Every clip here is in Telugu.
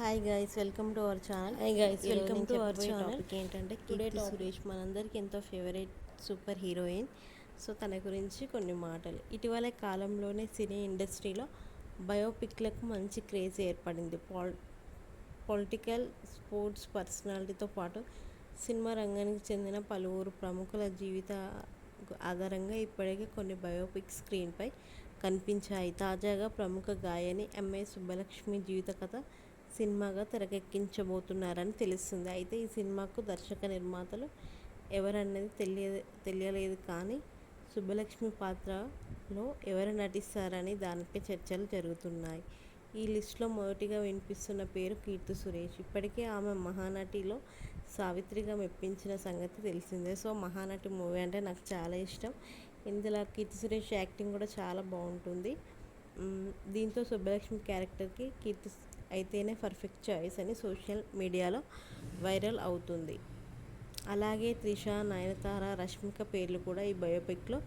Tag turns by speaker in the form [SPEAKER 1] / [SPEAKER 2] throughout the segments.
[SPEAKER 1] Hi guys welcome to our channel నేను
[SPEAKER 2] to our
[SPEAKER 1] చెప్పబోయే
[SPEAKER 2] channel.
[SPEAKER 1] టాపిక్ ఏంటంటే
[SPEAKER 2] topic-
[SPEAKER 1] సురేష్ మనందరికీ ఎంతో ఫేవరెట్ సూపర్ హీరోయిన్ సో తన గురించి కొన్ని మాటలు. ఇటీవల కాలంలోనే సినీ ఇండస్ట్రీలో బయోపిక్లకు మంచి క్రేజ్ ఏర్పడింది. పాల్ పొలిటికల్ స్పోర్ట్స్ పర్సనాలిటీతో పాటు సినిమా రంగానికి చెందిన పలువురు ప్రముఖుల జీవిత ఆధారంగా ఇప్పటికే కొన్ని బయోపిక్ స్క్రీన్పై కనిపించాయి. తాజాగా ప్రముఖ గాయని ఎంఏ సుబ్బలక్ష్మి జీవిత కథ సినిమాగా తెరకెక్కించబోతున్నారని తెలుస్తుంది. అయితే ఈ సినిమాకు దర్శక నిర్మాతలు ఎవరన్నది తెలియదు తెలియలేదు కానీ సుబ్బలక్ష్మి పాత్రలో ఎవరు నటిస్తారని దానిపై చర్చలు జరుగుతున్నాయి. ఈ లిస్టులో మొదటిగా వినిపిస్తున్న పేరు కీర్తి సురేష్. ఇప్పటికే ఆమె మహానటిలో సావిత్రిగా మెప్పించిన సంగతి తెలిసిందే. సో మహానటి మూవీ అంటే నాకు చాలా ఇష్టం. ఇందులో కీర్తి సురేష్ యాక్టింగ్ కూడా చాలా బాగుంటుంది. దీంతో సుబ్బలక్ష్మి క్యారెక్టర్కి కీర్తి అయితేనే పర్ఫెక్ట్ చాయిస్ అని సోషల్ మీడియాలో వైరల్ అవుతుంది. అలాగే త్రిష నయనతార రష్మిక పేర్లు కూడా ఈ బయోపిక్లో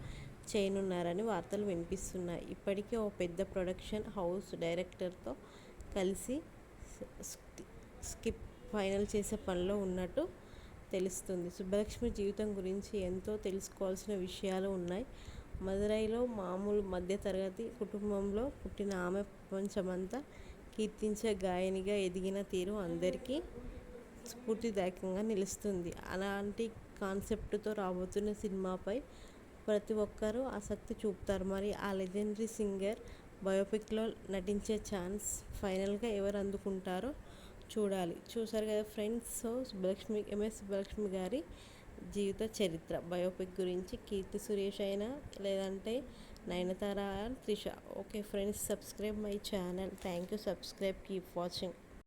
[SPEAKER 1] చేయనున్నారని వార్తలు వినిపిస్తున్నాయి. ఇప్పటికే ఓ పెద్ద ప్రొడక్షన్ హౌస్ డైరెక్టర్తో కలిసి స్కిప్ ఫైనల్ చేసే పనిలో ఉన్నట్టు తెలుస్తుంది. సుబ్బలక్ష్మి జీవితం గురించి ఎంతో తెలుసుకోవాల్సిన విషయాలు ఉన్నాయి. మదురైలో మామూలు మధ్యతరగతి కుటుంబంలో పుట్టిన ఆమె ప్రపంచమంతా కీర్తించే గాయనిగా ఎదిగిన తీరు అందరికీ స్ఫూర్తిదాయకంగా నిలుస్తుంది. అలాంటి కాన్సెప్ట్తో రాబోతున్న సినిమాపై ప్రతి ఒక్కరూ ఆసక్తి చూపుతారు. మరి ఆ లెజెండరీ సింగర్ బయోపిక్లో నటించే ఛాన్స్ ఫైనల్గా ఎవరు అందుకుంటారో చూడాలి. చూసారు కదా friends so Subbalakshmi MS Subbalakshmi గారి జీవిత చరిత్ర బయోపిక్ గురించి కీర్తి సురేష్ అయినా లేదంటే Nayanthara Trisha. Okay friends subscribe my channel. Thank you subscribe keep watching.